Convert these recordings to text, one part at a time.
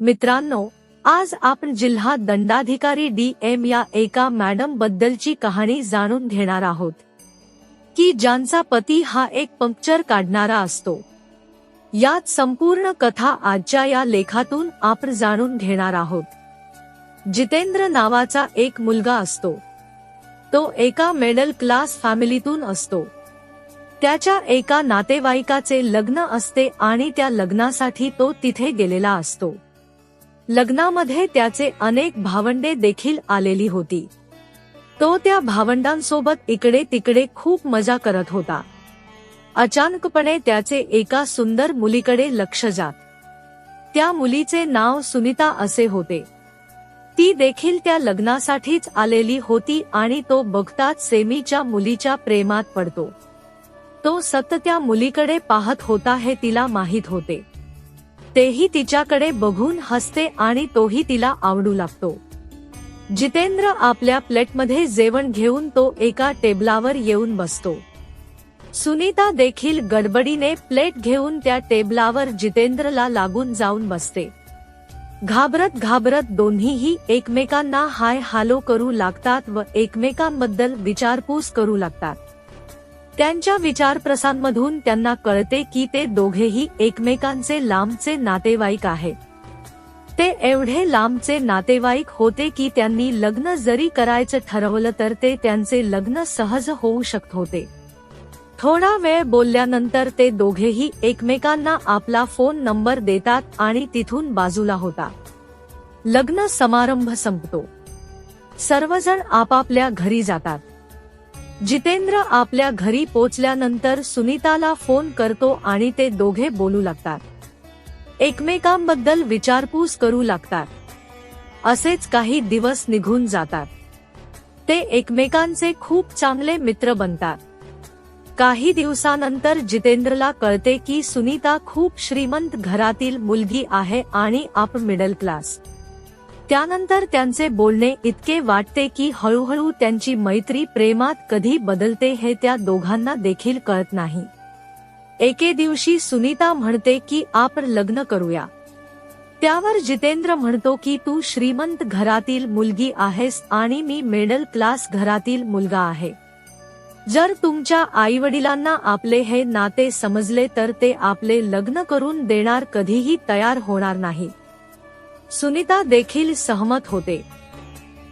मित्रांनो आज आपण जिल्हा दंडाधिकारी डी एम या एका मॅडम बद्दलची कहाणी जाणून घेणार आहोत. की ज्यांचा पती हा एक पंक्चर काढणारा असतो. यात संपूर्ण कथा आजच्या या लेखातून आपण जाणून घेणार आहोत. जितेंद्र नावाचा एक मुलगा असतो. तो एका मिडल क्लास फॅमिलीतून असतो. त्याच्या एका नातेवाईकाचे लग्न असते आणि त्या लग्नासाठी तो तिथे गेलेला असतो. लग्नामध्ये त्याचे अनेक भावंडे देखील आलेली होती. तो त्या भावंडांसोबत इकडे तिकडे खूप मजा करत होता. अचानकपणे त्याचे एका सुंदर मुलीकडे लक्ष जात. त्या मुलीचे नाव सुनीता असे होते. ती देखील त्या लग्नासाठीच आलेली होती आणि तो बघताच सेमीच्या मुलीच्या प्रेमात पडतो. तो सतत त्या मुलीकडे पाहत होता हे तिला माहीत होते. तेही तिच्याकडे बघून हसते आणि तोही तिला आवडू लागतो. जितेंद्र आपल्या प्लेटमध्ये जेवण घेऊन तो एका टेबलावर येऊन बसतो. सुनीता देखील गडबडीने प्लेट घेऊन त्या टेबलावर जितेंद्रला लागून जाऊन बसते. घाबरत घाबरत दोन्हीही एकमेकांना हाय हालो करू लागतात व एकमेकांबद्दल विचारपूस करू लागतात. त्यांच्या विचारप्रसांमधून त्यांना कळते की ते दोघेही एकमेकांचे लांबचे नातेवाईक आहेत ते एवढे लांबचे नातेवाईक होते की त्यांनी लग्न जरी करायचं ठरवलं तर ते त्यांचे लग्न सहज होऊ शकत होते. थोडा वेळ बोलल्यानंतर ते दोघेही एकमेकांना आपला फोन नंबर देतात आणि तिथून बाजूला होता. लग्न समारंभ संपतो. सर्वजण आपापल्या घरी जातात. जितेंद्र आपल्या घरी पोचल्यानंतर सुनीताला फोन करतो आणि ते दोघे बोलू लागतात. एकमेकांबद्दल विचारपूस करू लागतात. असेच काही दिवस निघून जातात. ते एकमेकांचे खूप चांगले मित्र बनतात. काही दिवसानंतर जितेंद्रला कळते की सुनीता खूप श्रीमंत घरातील मुलगी आहे आणि आप मिडल क्लास. त्यानंतर त्यांचे बोलणे इतके वाटते की हळूहळू त्यांची मैत्री प्रेमात कधी बदलते हे त्या दोघांना देखील कळत नाही. एके दिवशी सुनीता म्हणते की आपण लग्न करूया. त्यावर जितेंद्र म्हणतो की तू श्रीमंत घरातील मुलगी आहेस आणि मी मिडल क्लास घरातील मुलगा आहे. जर तुमच्या आई वडिलांना आपले हे नाते समजले तर ते आपले लग्न करून देणार कधीही तयार होणार नाही. सुनीता देखील सहमत होते.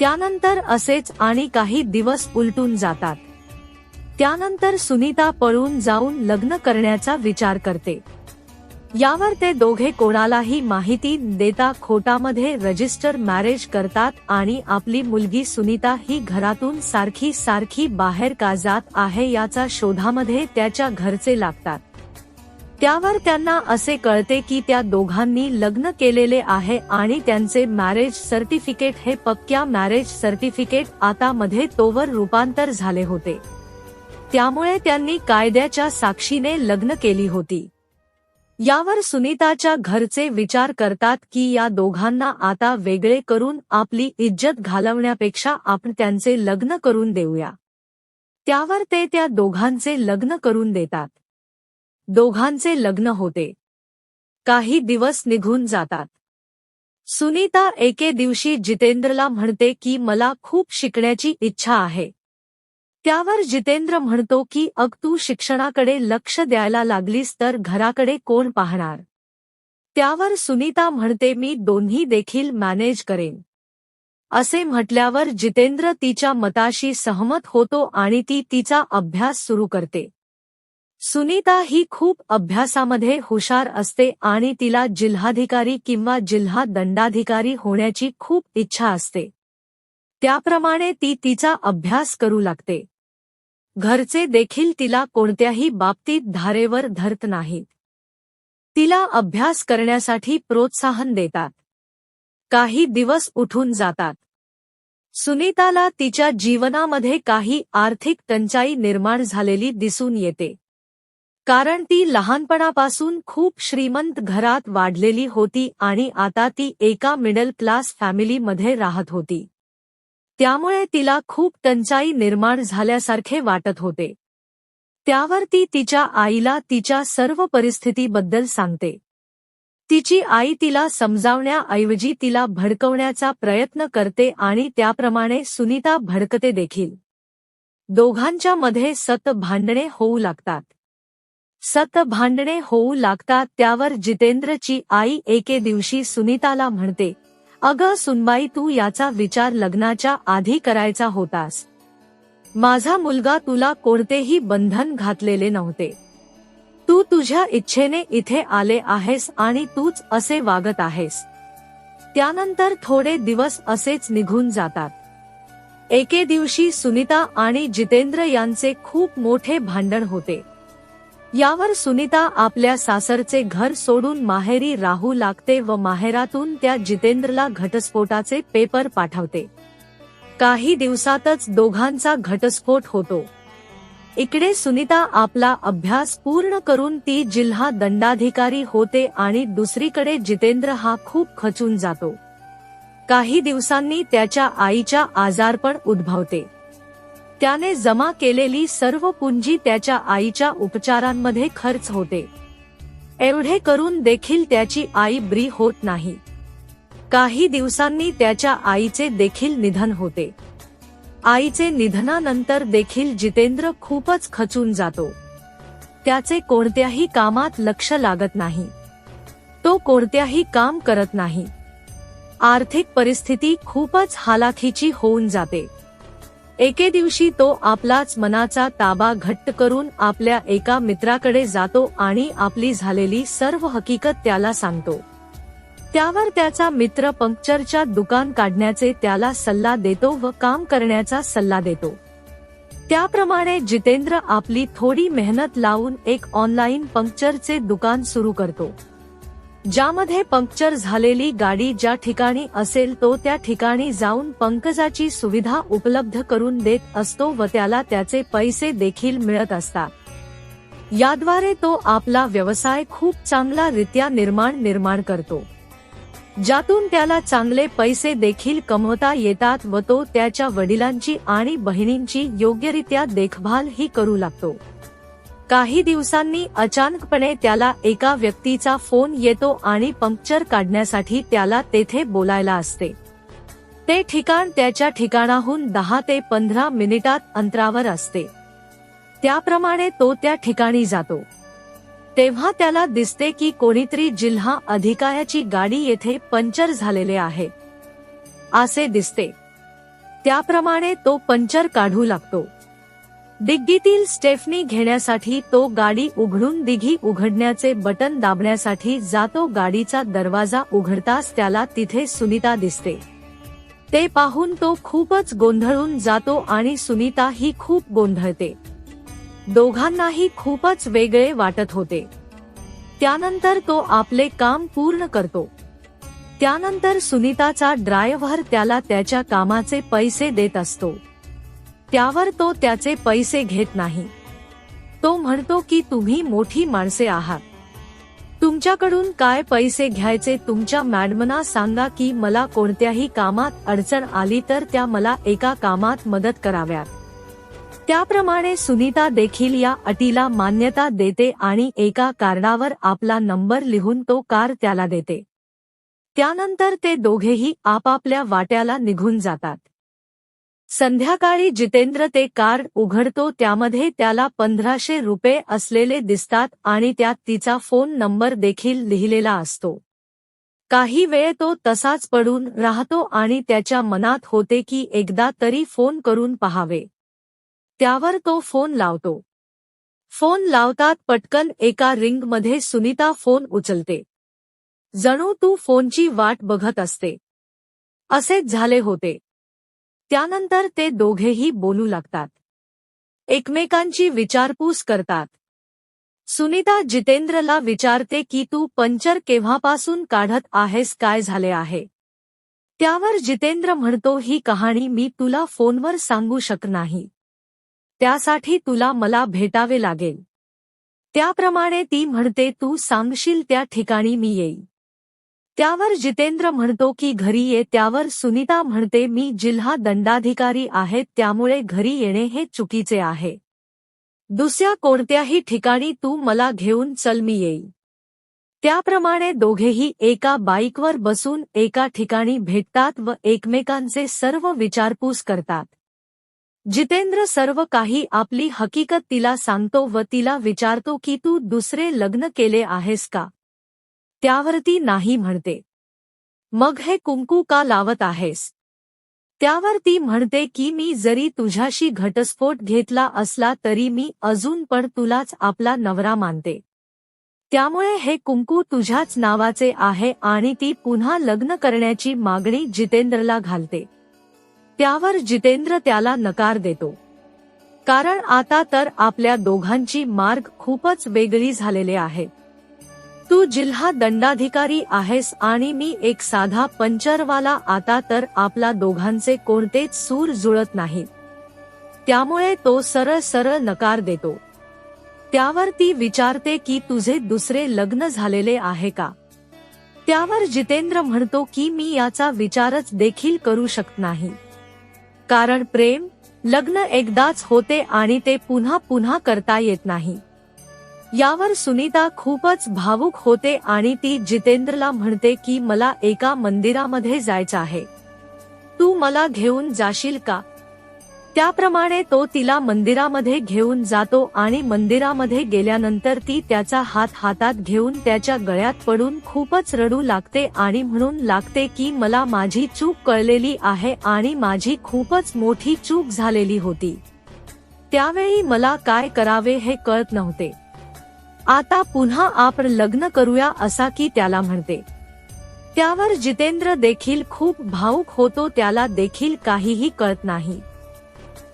त्यानंतर असेच आणि काही दिवस उलटून जातात. त्यानंतर सुनीता पळून जाऊन लग्न करण्याचा विचार करते. यावर ते दोघे कोणालाही माहिती देता खोटामध्ये रजिस्टर मॅरेज करतात आणि आपली मुलगी सुनीता ही घरातून सारखी सारखी बाहेर का जात आहे याचा शोधामध्ये त्याच्या घरचे लागतात. त्यावर त्यांना असे कळते की त्या दोघांनी लग्न केलेले आहे आणि त्यांचे मॅरेज सर्टिफिकेट हे पक्क्या मॅरेज सर्टिफिकेट आता मध्ये तोवर रूपांतर झाले होते. त्यामुळे त्यांनी कायद्याच्या साक्षीने लग्न केली होती. यावर सुनीताच्या घरचे विचार करतात की या दोघांना आता वेगळे करून आपली इज्जत घालवण्यापेक्षा आपण त्यांचे लग्न करून देऊया. त्यावर ते त्या दोघांचे लग्न करून देतात. दोघांचे लग्न होते. काही दिवस निघून जातात. सुनीता एके दिवशी जितेंद्रला म्हणते की मला खूप शिकण्याची इच्छा आहे. त्यावर जितेंद्र म्हणतो की अग तू शिक्षणाकडे लक्ष द्यायला लागलीस तर घराकडे कोण पाहणार? त्यावर सुनीता म्हणते मी दोन्ही देखील मॅनेज करेन. असे म्हटल्यावर जितेंद्र तिच्या मताशी सहमत होतो आणि ती तिचा अभ्यास सुरू करते. सुनीता ही खूप अभ्यासामध्ये हुशार असते आणि तिला जिल्हाधिकारी किंवा जिल्हा दंडाधिकारी होण्याची खूप इच्छा असते. त्याप्रमाणे ती तिचा अभ्यास करू लागते. घरचे देखील तिला कोणत्याही बाबतीत धारेवर धरत नाहीत. तिला अभ्यास करण्यासाठी प्रोत्साहन देतात. काही दिवस उठून जातात. सुनीताला तिच्या जीवनामध्ये काही आर्थिक टंचाई निर्माण झालेली दिसून येते. कारण ती लहानपणापासून खूप श्रीमंत घरात वाढलेली होती आणि आता ती एका मिडल क्लास फॅमिलीमध्ये राहत होती. त्यामुळे तिला खूप टंचाई निर्माण झाल्यासारखे वाटत होते. त्यावर ती तिच्या आईला तिच्या सर्व परिस्थितीबद्दल सांगते. तिची आई तिला समजावण्याऐवजी तिला भडकवण्याचा प्रयत्न करते आणि त्याप्रमाणे सुनीता भडकते देखील. दोघांच्या मध्ये सत भांडणे होऊ लागतात. सत भांडणे होऊ लागतात त्यावर जितेंद्रची आई एके दिवशी सुनीताला म्हणते अगं सुनबाई तू याचा विचार लग्नाच्या आधी करायचा होतास. माझा मुलगा तुला कोणतेही बंधन घातलेले नव्हते. तू तुझ्या इच्छेने इथे आले आहेस आणि तूच असे वागत आहेस. त्यानंतर थोडे दिवस असेच निघून जातात. एके दिवशी सुनीता आणि जितेंद्र यांचे खूप मोठे भांडण होते. यावर सुनीता आपल्या सासरचे घर सोडून माहेरी राहू लागते व माहेरातून त्या जितेंद्रला घटस्फोटाचे पेपर पाठवते. काही दिवसातच दोघांचा घटस्फोट होतो. इकडे सुनीता आपला अभ्यास पूर्ण करून ती जिल्हा दंडाधिकारी होते आणि दुसरीकडे जितेंद्र हा खूप खचून जातो. काही दिवसांनी त्याच्या आईच्या आजारपण उद्भवते. त्याने जमा केलेली सर्व पुंजी त्याच्या आईच्या उपचारांमध्ये खर्च होते. एवढे करून देखील त्याची आई ब्री होत नाही. काही दिवसांनी त्याच्या आईचे देखील निधन होते. आईचे निधनानंतर देखील जितेंद्र खूपच खचून जातो. त्याचे कोणत्याही कामात लक्ष लागत नाही. तो कोणत्याही काम करत नाही. आर्थिक परिस्थिती खूपच हालाखीची होऊन जाते. एके दिवशी तो आपलाच मनाचा ताबा घट्ट करून आपल्या एका मित्राकडे जातो आणि आपली झालेली सर्व हकीकत त्याला सांगतो. त्यावर त्याचा मित्र पंक्चरच्या दुकान काढण्याचे त्याला सल्ला देतो व काम करण्याचा सल्ला देतो. त्याप्रमाणे जितेंद्र आपली थोडी मेहनत लावून एक ऑनलाईन पंक्चरचे दुकान सुरू करतो. ज्यामध्ये पंक्चर झालेली गाडी ज्या ठिकाणी असेल तो त्या ठिकाणी जाऊन पंकजाची सुविधा उपलब्ध करून देत असतो व त्याला त्याचे पैसे देखील मिळत असतात. याद्वारे तो आपला व्यवसाय खूप चांगला रित्या निर्माण निर्माण करतो. ज्यातून त्याला चांगले पैसे देखील कमवता येतात व तो त्याच्या वडिलांची आणि बहिणींची योग्यरित्या देखभाल ही करू लागतो. काही दिवसांनी अचानकपणे त्याला एका व्यक्तीचा फोन येतो आणि पंक्चर काढण्यासाठी त्याला तेथे बोलायला असते. ते ठिकाण त्याच्या ठिकाणाहून दहा ते पंधरा मिनिटात अंतरावर असते. त्याप्रमाणे तो त्या ठिकाणी जातो. तेव्हा त्याला दिसते की कोणीतरी जिल्हा अधिकाऱ्याची गाडी येथे पंक्चर झालेले आहे. असे दिसते. त्याप्रमाणे तो पंक्चर काढू लागतो. डिग्गीतील स्टेफनी घेण्यासाठी तो गाडी उघडून दिघी उघडण्याचे बटन दाबण्यासाठी जातो गाडीचा दरवाजा उघडताच त्याला तिथे सुनीता दिसते. ते पाहून तो खूपच गोंधळून जातो आणि सुनीता ही खूप गोंधळते. दोघांनाही खूपच वेगळे वाटत होते. त्यानंतर तो आपले काम पूर्ण करतो. त्यानंतर सुनीताचा ड्रायव्हर त्याला त्याच्या कामाचे पैसे देत असतो. त्यावर तो त्याचे पैसे घेत नाही. तो म्हणतो की तुम्ही मोठी माणसे आहात. तुमच्याकडून काय पैसे घ्यायचे तुमच्या मॅडमना सांगा की मला कोणत्याही कामात अडचण आली तर त्या मला एका कामात मदत कराव्यात. त्याप्रमाणे सुनीता देखील या अटीला मान्यता देते आणि एका कार्डावर आपला नंबर लिहून तो कार त्याला देते. त्यानंतर ते दोघेही आपापल्या वाट्याला निघून जातात. संध्याकाळी जितेंद्र ते कार्ड उघडतो त्यामध्ये त्याला पंधराशे रुपये असलेले दिसतात आणि त्यात तिचा फोन नंबर देखील लिहिलेला असतो. काही वेळ तो तसाच पडून राहतो आणि त्याच्या मनात होते की एकदा तरी फोन करून पहावे. त्यावर तो फोन लावतो. फोन लावतात पटकन एका रिंगमध्ये सुनीता फोन उचलते. जणू तू फोनची वाट बघत असते. असेच झाले होते. त्यानंतर ते दोघेही बोलू लागतात. एकमेकांची विचारपूस करतात. सुनीता जितेंद्रला विचारते की तू पंचर केव्हापासून काढत आहेस काय झाले आहे? त्यावर जितेंद्र म्हणतो ही कहाणी मी तुला फोनवर सांगू शक नाही. त्यासाठी तुला मला भेटावे लागेल. त्याप्रमाणे ती म्हणते तू सांगशील त्या ठिकाणी मी येईल त्यावर जितेंद्र म्हणतो की घरी ये त्यावर सुनीता म्हणते मी जिल्हा दंडाधिकारी आहे त्यामुळे घरी येणे हे चुकीचे आहे. दुसऱ्या कोणत्याही ठिकाणी तू मला घेऊन चल मी येईल. त्याप्रमाणे दोघेही एका बाईकवर बसून एका ठिकाणी भेटतात व एकमेकांचे सर्व विचारपूस करतात. जितेंद्र सर्व काही आपली हकीकत तिला सांगतो व तिला विचारतो की तू दुसरे लग्न केले आहेस का? त्यावर ती नाही म्हणते. मग हे कुंकू का लावत आहेस? त्यावर ती म्हणते की मी जरी तुझ्याशी घटस्फोट घेतला असला तरी मी अजून पण तुलाच आपला नवरा मानते. त्यामुळे हे कुंकू तुझ्याच नावाचे आहे आणि ती पुन्हा लग्न करण्याची मागणी जितेंद्रला घालते. त्यावर जितेंद्र त्याला नकार देतो. कारण आता तर आपल्या दोघांची मार्ग खूपच वेगळी झालेले आहेत तू जिल्हा दंडाधिकारी आहेस आणि मी एक साधा पंचरवाला आता तर आपला दोघांचे कोणतेच सूर जुळत नाहीत त्यामुळे तो सरळ सरळ नकार देतो. त्यावर ती विचारते की तुझे दुसरे लग्न झालेले आहे का? त्यावर जितेंद्र म्हणतो की मी याचा विचारच देखील करू शकत नाही. कारण प्रेम लग्न एकदाच होते आणि ते पुन्हा पुन्हा करता येत नाही. यावर सुनीता खूपच भावुक होते आणि ती जितेंद्रला म्हणते की मला एका मंदिरामध्ये जायचं आहे. तू मला घेऊन जाशील का? त्याप्रमाणे तो तिला मंदिरामध्ये घेऊन जातो आणि मंदिरामध्ये गेल्यानंतर ती त्याचा हात हातात घेऊन त्याच्या गळ्यात पडून खूपच रडू लागते आणि म्हणून लागते की मला माझी चूक कळलेली आहे आणि माझी खूपच मोठी चूक झालेली होती. त्यावेळी मला काय करावे हे कळत नव्हते. आता पुन्हा आपण लग्न करूया असा की त्याला म्हणते. त्यावर जितेंद्र देखील खूप भावुक होतो त्याला देखील काहीही कळत नाही.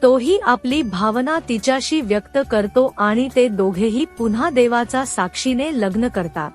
तोही आपली भावना तिच्याशी व्यक्त करतो आणि ते दोघेही पुन्हा देवाचा साक्षीने लग्न करतात.